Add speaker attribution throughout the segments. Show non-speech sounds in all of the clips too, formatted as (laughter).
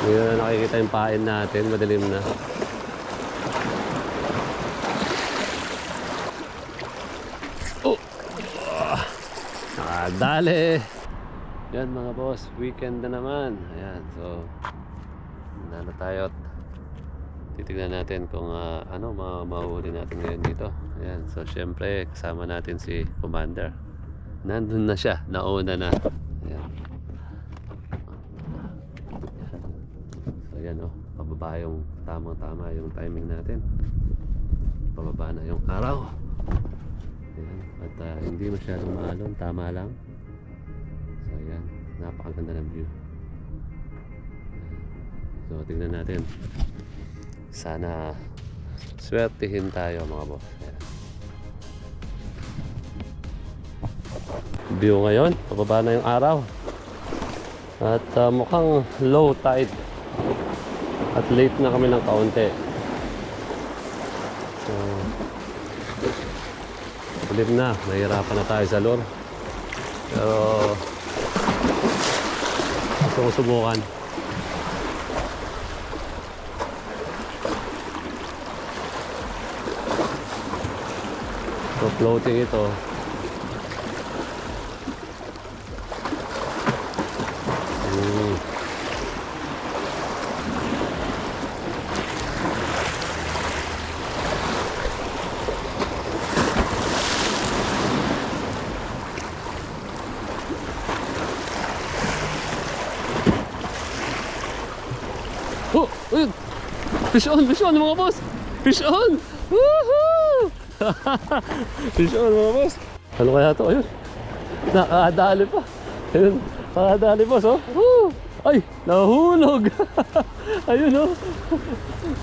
Speaker 1: Hindi na nakikita yung pain natin. Madilim na. Oh! Ah, Nakadali! Yan mga boss, weekend na naman. Ayan, so nano tayo at titignan natin kung ah, ano mga mahuhuli natin ngayon dito. Ayan, so syempre kasama natin si Commander. Nandun na siya, nauna na. Ayan. Ayan oh, pababa yung tamang-tama yung timing natin. Pababa na yung araw. Ayan, at ah, hindi masyadong maalon, tama lang. So ayan, napakaganda ng view. So tingnan natin. Sana swertihin tayo mga boss. Ayan. View ngayon, pababa na yung araw. At ah, mukhang low tide. At late na kami ng kaunti. So, Ulit na, nahihirapan na tayo sa lure. Pero gusto ko subukan. So floating ito. Mm. Oh, ayun. Fish on, fish on mga boss. Fish on. Woohoo! (laughs) fish on mga boss. Ano kaya to? Ayun. Nakadali pa. Ayun. Nakadali boss oh. Woo! Ay, nahulog. (laughs) Ayun oh.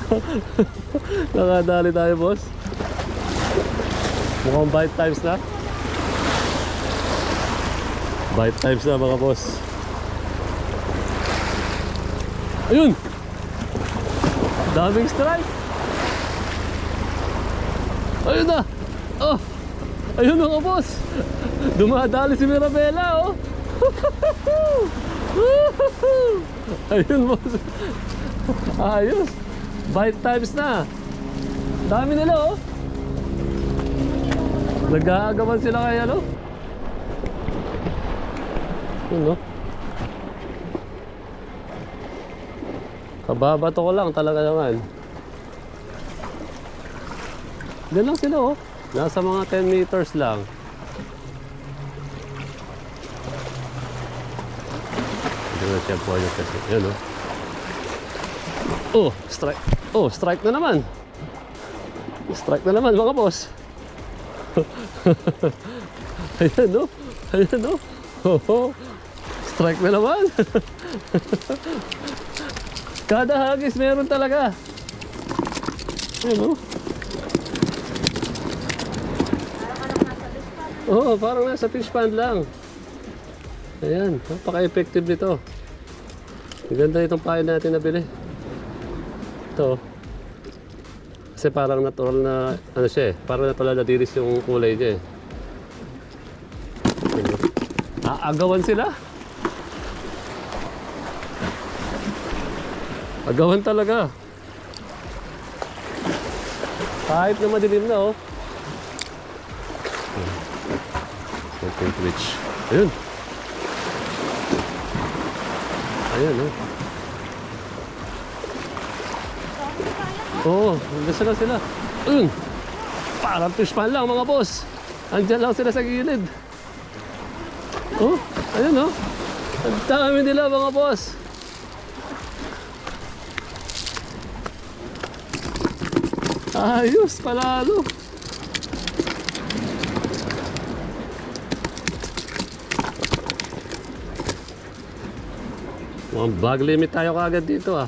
Speaker 1: (laughs) Nakadali tayo boss. Mukhang bite times na. Bite times na mga boss. Ayun! Daming strike. Ayun na. Oh. Ayun mga boss. Dumadali si Mirabela oh. (laughs) Ayun boss. Ayos. Bite times na. Dami nila oh. Nag-aagawan sila kaya no? Yun no? Kababato ko lang talaga naman. Diyan lang sila oh. Nasa mga 10 meters lang. Hindi na siya po yung kasi. Yan oh. Oh, strike. Oh, strike na naman. Strike na naman mga boss. (laughs) Ayan oh. Ayan oh. Oh, (laughs) strike na naman. (laughs) Kada hagis meron talaga. Ayun oh. Oo, parang nasa fish pond lang. Ayan, napaka-effective nito. Ganda itong pain natin nabili. Ito. Kasi parang natural na, ano siya eh, parang natural na diris yung kulay niya eh. Oh. Aagawan sila. Agawan talaga. Kahit na madilim na oh. Open twitch. Ayun. Ayun oh. Oo, oh, sila sila. Ayun. Parang fish pan lang mga boss. Andiyan lang sila sa gilid. Oh, ayun oh. Ang dami nila mga boss. Ayos, palalo. Mukhang bag limit tayo kagad dito ah.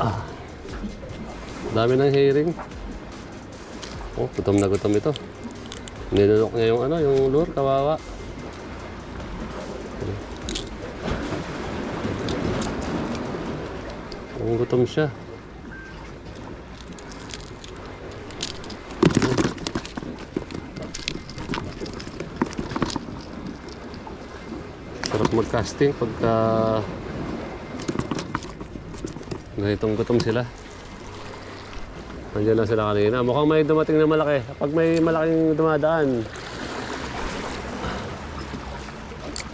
Speaker 1: Ah. Dami ng hearing. Oh, gutom na gutom ito. Nilunok niya yung ano, yung lure, kawawa. Ang gutom siya. Casting pagka ganitong gutom sila. Nandiyan lang sila kanina. Mukhang may dumating na malaki. Pag may malaking dumadaan,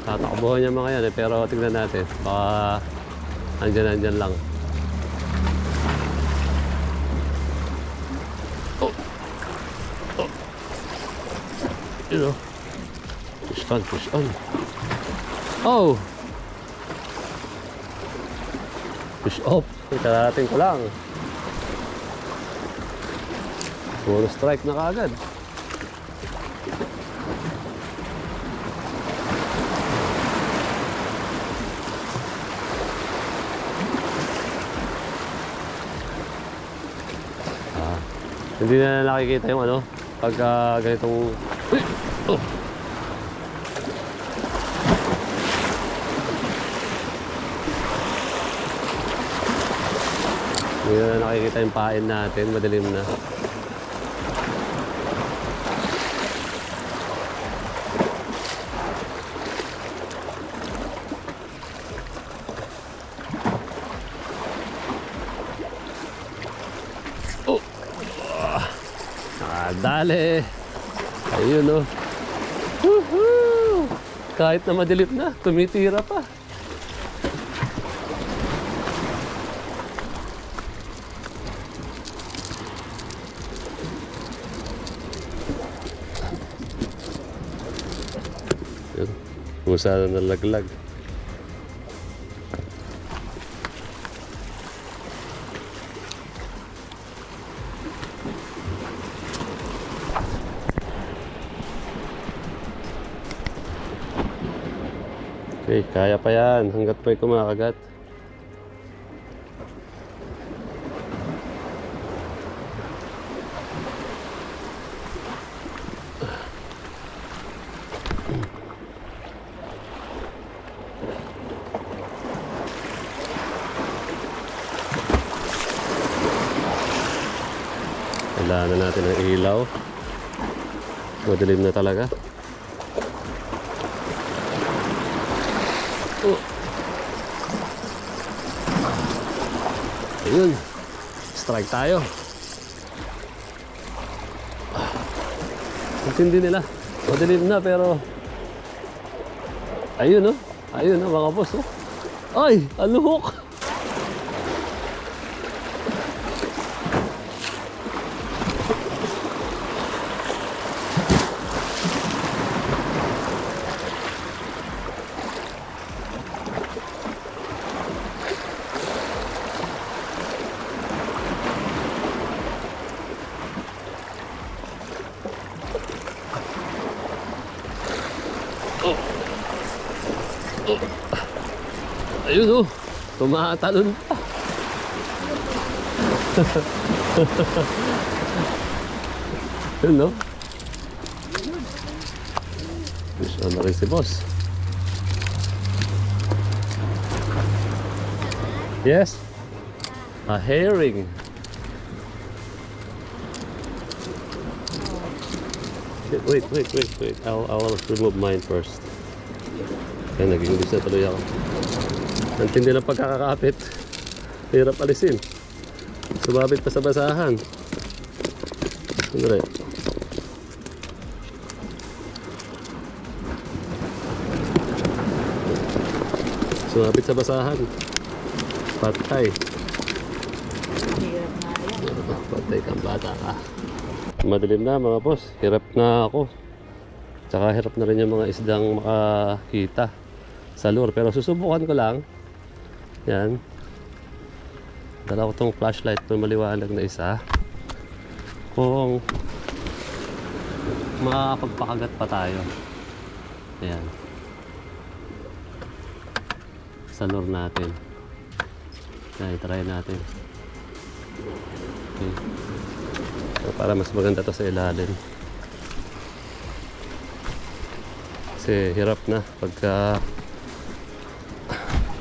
Speaker 1: tatakbuhan niya mga yan eh. Pero tingnan natin. Baka andyan, andyan lang. Oh! Oh! Yun oh. Push on, push on. Oh! Push off. Itarating ko lang. Puro strike na kagad. Ah, hindi na nakikita yung ano, pagka ganitong... Uy! (clears throat) Oh! Nakikita yung pain natin, madilim na. Oh! Ah, dali! Ayun oh. Woohoo! Kahit na madilim na, tumitira pa. Yun. Kung saan nalaglag. Okay, kaya pa yan hanggat may kumakagat. Na natin ng ilaw. Madilim na talaga. Oh. Ayun. Strike tayo. Intindi nila. Madilim na pero Ayun oh. Ayun oh mga boss oh. Ay, aluhok. Ayun oh. Tumatalon pa. (laughs) Yun no? Gusto na rin si boss. Yes? A herring. Wait, wait, wait, wait. I'll, I'll remove mine first. Kaya naging na tuloy ako. Ang tindi ng pagkakakapit. Hirap alisin. Sumabit pa sa basahan. Sandali. Sumabit sa basahan. Patay. Patay kang bata ka. Madilim na mga boss. Hirap na ako. Tsaka hirap na rin yung mga isdang makakita sa lure. Pero susubukan ko lang. Yan. Dala ko tong flashlight na maliwanag na isa. Kung makakapagpakagat pa tayo. Ayan. Sa lure natin. Yan, try natin. Okay. So, para mas maganda to sa ilalim. Kasi hirap na pagka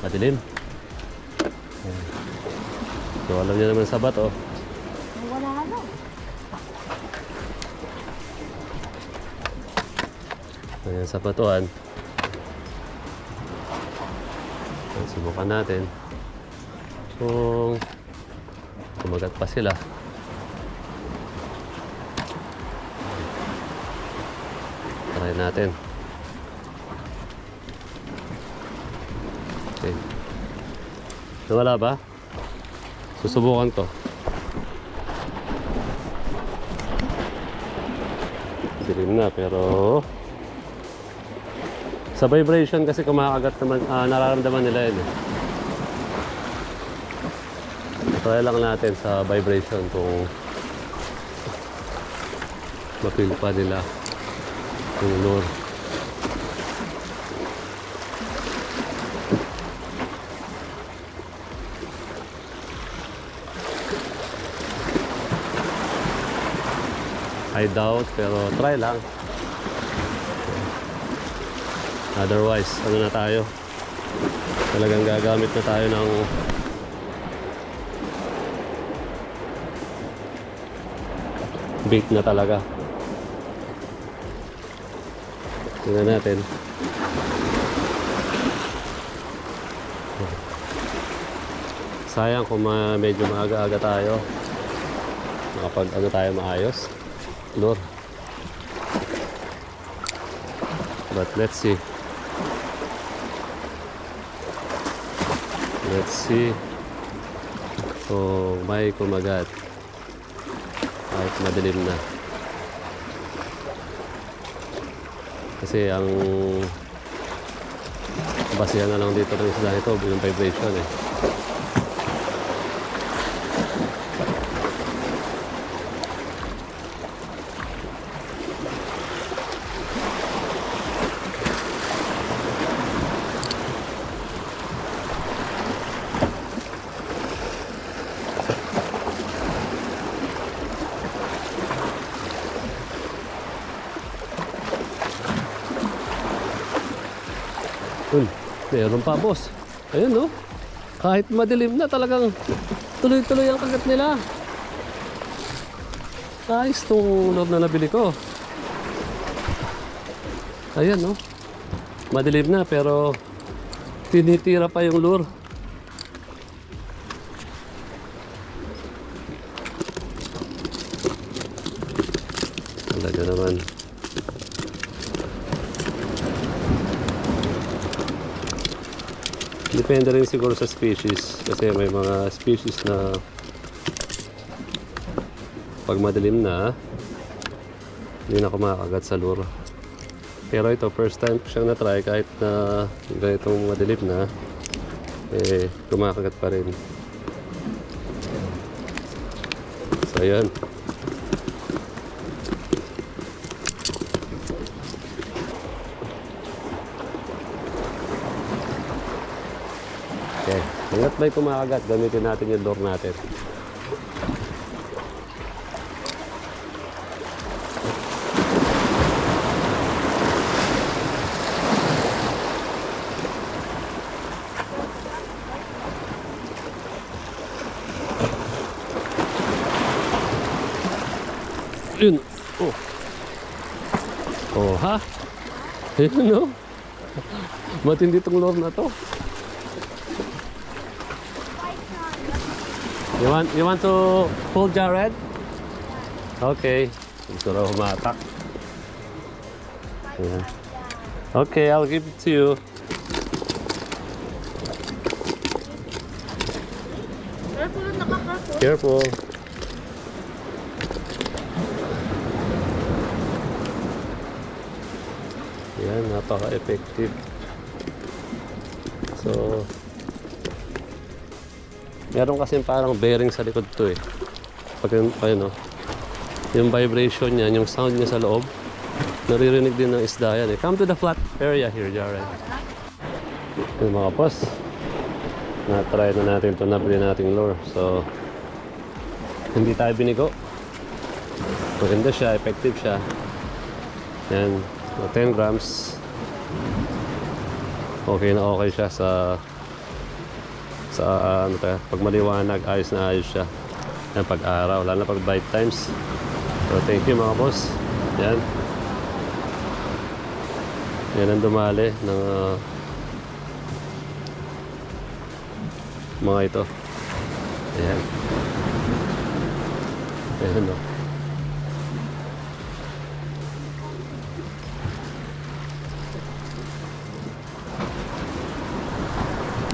Speaker 1: madilim. So alam niyo naman sa bato,
Speaker 2: Wala na.
Speaker 1: ayan sa batuan. So, subukan natin kung kumagat pa sila. Try natin. Okay. Nawala ba? Susubukan ko. Dilim na pero sa vibration kasi kumakagat naman, ah, nararamdaman nila yun eh. Try lang natin sa vibration kung mapil pa nila yung lure. I doubt, pero try lang. Otherwise, ano na tayo? Talagang gagamit na tayo ng bait na talaga. Tingnan natin. Sayang kung ma medyo maaga-aga tayo. Makapag ano tayo maayos. Lure. But let's see. Let's see kung may kumagat kahit madilim na. Kasi ang basihan na lang dito ng isda nito yung vibration eh. Meron pa boss. Ayun no. Kahit madilim na talagang tuloy-tuloy ang kagat nila. Ayos tong loob na nabili ko. Ayan no. Madilim na pero tinitira pa yung lure. Talaga naman. Depende rin siguro sa species kasi may mga species na pag madilim na hindi na kumakagat sa lure. Pero ito first time ko siyang na-try kahit na ganitong madilim na eh kumakagat pa rin. So ayan. Hanggat may kumakagat, gamitin natin yung door natin. Yun. Oh. Oh, ha? Yun, no? Matindi tong lore na to. You want you want to pull Jared? Okay. Gusto raw humatak. Yeah. Okay, I'll give it to you.
Speaker 2: Careful, nakakareful.
Speaker 1: Careful. Yan, napaka-effective. So, meron kasi parang bearing sa likod to eh. Pag yun, ayun, oh. yung vibration niya, yung sound niya sa loob, naririnig din ng isda yan eh. Come to the flat area here, Jaren. Yung mga boss, na-try na natin ito na bili nating lure. So, hindi tayo binigo. Maganda siya, effective siya. Yan, mga 10 grams. Okay na okay siya sa sa ano tayo, pag maliwanag, ayos na ayos siya. Yan, pag araw, lalo na pag bite times. So, thank you mga boss. Yan. Yan ang dumali ng ah, mga ito. Ayan. Ayan o.